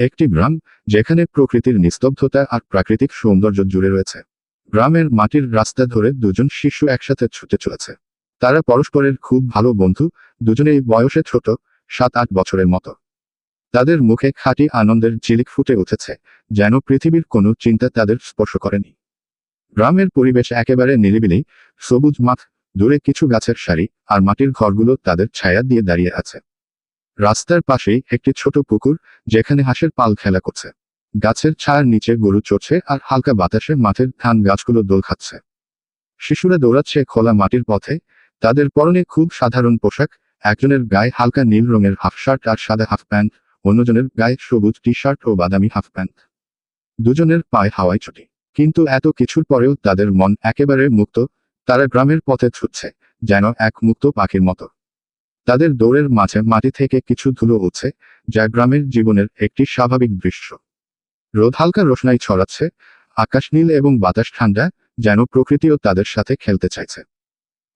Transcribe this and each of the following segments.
একটি গ্রাম, যেখানে প্রকৃতির নিস্তব্ধতা আর প্রাকৃতিক সৌন্দর্য জুড়ে রয়েছে। গ্রামের মাটির রাস্তা ধরে দুজন শিশু একসাথে ছুটে চলেছে। তারা পরস্পরের খুব ভালো বন্ধু, দুজনেই বয়সে ছোট, সাত আট বছরের মতো। তাদের মুখে খাঁটি আনন্দের ঝিলিক ফুটে উঠেছে, যেন পৃথিবীর কোনো চিন্তা তাদের স্পর্শ করেনি। গ্রামের পরিবেশ একেবারে নিরিবিলি, সবুজ মাঠ, দূরে কিছু গাছের সারি, আর মাটির ঘরগুলো তাদের ছায়া দিয়ে দাঁড়িয়ে আছে। রাস্তার পাশেই একটি ছোট পুকুর, যেখানে হাঁসের পাল খেলা করছে। গাছের ছায়ার নিচে গরু চড়ছে আর হালকা বাতাসে মাঠের ধান গাছগুলো দোল খাচ্ছে। শিশুরা দৌড়াচ্ছে খোলা মাটির পথে, তাদের পরনে খুব সাধারণ পোশাক, একজনের গায়ে হালকা নীল রঙের হাফ শার্ট আর সাদা হাফ প্যান্ট, অন্যজনের গায়ে সবুজ টি শার্ট ও বাদামি হাফ প্যান্ট। দুজনের পায়ে হাওয়াই ছুটি কিন্তু এত কিছুর পরেও তাদের মন একেবারে মুক্ত, তারা গ্রামের পথে ছুটছে, যেন এক মুক্ত পাখির মতো। তাদের দৌড়ের মাঝে মাটি থেকে কিছু ধুলো উঠছে, যা গ্রামের জীবনের একটি স্বাভাবিক দৃশ্য। রোদ হালকা রোশনাই ছড়াচ্ছে, আকাশ নীল এবং বাতাস ঠান্ডা, যেন প্রকৃতিও তাদের সাথে খেলতে চাইছে।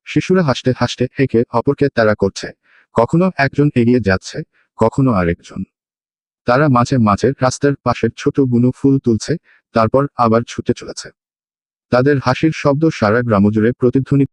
শিশুরা হাসতে হাসতে একে অপরকে তারা করছে, কখনো একজন এগিয়ে যাচ্ছে, কখনো আরেকজন। তারা মাঝে মাঝে রাস্তার পাশের ছোট বুনো ফুল তুলছে, তারপর আবার ছুটে চলেছে। তাদের হাসির শব্দ সারা গ্রামজুড়ে প্রতিধ্বনি